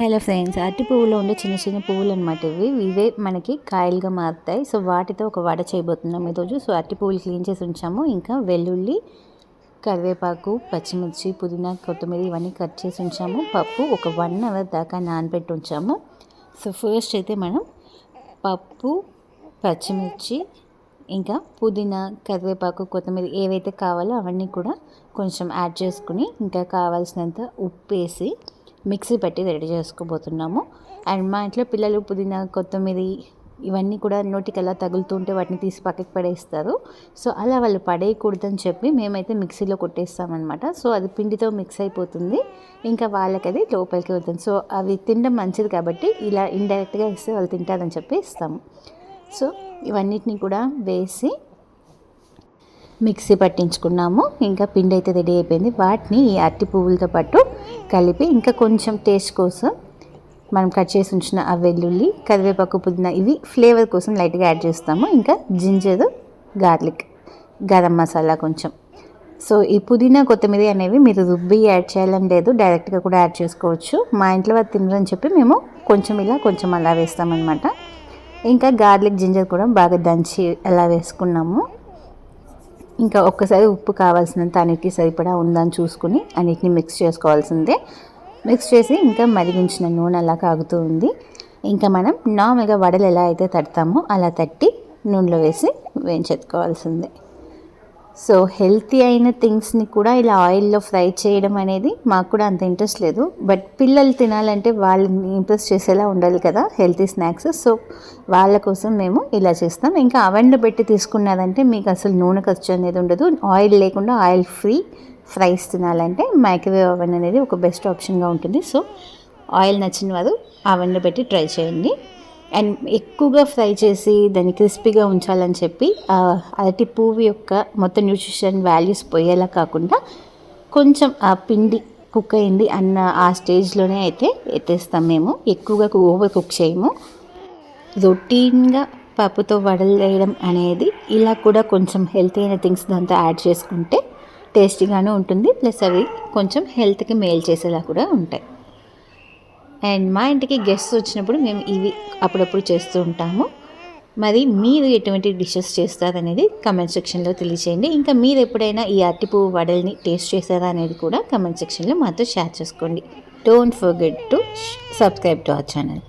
Hello friends అరటి పువ్వులో ఉండే చిన్న చిన్న పువ్వులు అనమాట ఇవి. ఇవే మనకి కాయలుగా మారుతాయి. సో వాటితో ఒక వడ చేయబోతున్నాం ఈరోజు. సో అరటి పువ్వులు క్లీన్ చేసి ఉంచాము. ఇంకా వెల్లుల్లి కరివేపాకు పచ్చిమిర్చి పుదీనా కొత్తిమీర ఇవన్నీ కట్ చేసి ఉంచాము. పప్పు ఒక వన్ అవర్ దాకా నానబెట్టి ఉంచాము. సో ఫస్ట్ అయితే మనం పప్పు పచ్చిమిర్చి ఇంకా పుదీనా కరివేపాకు కొత్తిమీర ఏవైతే కావాలో అవన్నీ కూడా కొంచెం యాడ్ చేసుకుని ఇంకా కావాల్సినంత ఉప్పు వేసి మిక్సీ పెట్టి రెడీ చేసుకోబోతున్నాము. అండ్ మా ఇంట్లో పిల్లలు పుదీనా కొత్తిమీర ఇవన్నీ కూడా నోటికి ఎలా తగులుతుంటే వాటిని తీసి పక్కకి పడేస్తారు. సో అలా వాళ్ళు పడేయకూడదని చెప్పి మేమైతే మిక్సీలో కొట్టేస్తామన్నమాట. సో అది పిండితో మిక్స్ అయిపోతుంది. ఇంకా వాళ్ళకి అది లోపలికి వెళ్తుంది సో అవి తినడం మంచిది కాబట్టి ఇలా ఇండైరెక్ట్గా ఇస్తే వాళ్ళు తింటారని చెప్పి ఇస్తాము. సో ఇవన్నిటిని కూడా వేసి మిక్సీ పట్టించుకున్నాము. ఇంకా పిండి అయితే రెడీ అయిపోయింది. వాటిని ఈ అట్టి పువ్వులతో పాటు కలిపి ఇంకా కొంచెం టేస్ట్ కోసం మనం కట్ చేసి ఉంచిన ఆ వెల్లుల్లి కరివేపాకు పుదీనా ఇవి ఫ్లేవర్ కోసం లైట్గా యాడ్ చేస్తాము. ఇంకా జింజర్ గార్లిక్ గరం మసాలా కొంచెం. సో ఈ పుదీనా కొత్తిమీర అనేవి మీరు రుబ్బి యాడ్ చేయాలని లేదు. డైరెక్ట్గా కూడా యాడ్ చేసుకోవచ్చు. మా ఇంట్లో వారు తినరని చెప్పి మేము కొంచెం ఇలా కొంచెం అలా వేస్తామన్నమాట. ఇంకా గార్లిక్ జింజర్ కూడా బాగా దంచి అలా వేసుకున్నాము. ఇంకా ఒక్కసారి ఉప్పు కావాల్సినంత అన్నిటికీ సరిపడా ఉందని చూసుకుని అన్నిటిని మిక్స్ చేసుకోవాల్సిందే. మిక్స్ చేసి ఇంకా మరిగించిన నూనె అలా కాగుతూ ఉంది. ఇంకా మనం నార్మల్గా వడలు ఎలా అయితే తడతామో అలా తట్టి నూనెలో వేసి వేయించెత్తుకోవాల్సిందే సో హెల్తీ అయిన థింగ్స్ని కూడా ఇలా ఆయిల్లో ఫ్రై చేయడం అనేది మాకు కూడా అంత ఇంట్రెస్ట్ లేదు. బట్ పిల్లలు తినాలంటే వాళ్ళని ఇంప్రెస్ చేసేలా ఉండాలి కదా హెల్తీ స్నాక్స్. సో వాళ్ళ కోసం మేము ఇలా చేస్తాం. ఇంకా అవెన్లో పెట్టి తీసుకున్నదంటే మీకు అసలు నూనె ఖర్చు అనేది ఉండదు. ఆయిల్ లేకుండా ఆయిల్ ఫ్రీ ఫ్రైస్ తినాలంటే మైక్రోవేవ్ అవెన్ అనేది ఒక బెస్ట్ ఆప్షన్గా ఉంటుంది. సో ఆయిల్ నచ్చిన వారు అవెన్లో పెట్టి ట్రై చేయండి. అండ్ ఎక్కువగా ఫ్రై చేసి దాన్ని క్రిస్పీగా ఉంచాలని చెప్పి అరటి పువ్వు యొక్క మొత్తం న్యూట్రిషన్ వాల్యూస్ పోయేలా కాకుండా కొంచెం ఆ పిండి కుక్ అయింది అన్న ఆ స్టేజ్లోనే అయితే ఎత్తేస్తాం మేము. ఎక్కువగా ఓవర్ కుక్ చేయము. రొటీన్గా పప్పుతో వడలు వేయడం అనేది ఇలా కూడా కొంచెం హెల్తీ అయిన థింగ్స్ దాంతో యాడ్ చేసుకుంటే టేస్టీగానే ఉంటుంది. ప్లస్ అవి కొంచెం హెల్త్కి మేల్ చేసేలా కూడా ఉంటాయి. అండ్ మా ఇంటికి గెస్ట్స్ వచ్చినప్పుడు మేము ఇవి అప్పుడప్పుడు చేస్తూ ఉంటాము. మరి మీరు ఎటువంటి డిషెస్ చేస్తారనేది కమెంట్ సెక్షన్లో తెలియచేయండి. ఇంకా మీరు ఎప్పుడైనా ఈ అరటిపువ్వు వడల్ని టేస్ట్ చేస్తారా అనేది కూడా కమెంట్ సెక్షన్లో మాతో షేర్ చేసుకోండి. Don't forget to subscribe to our channel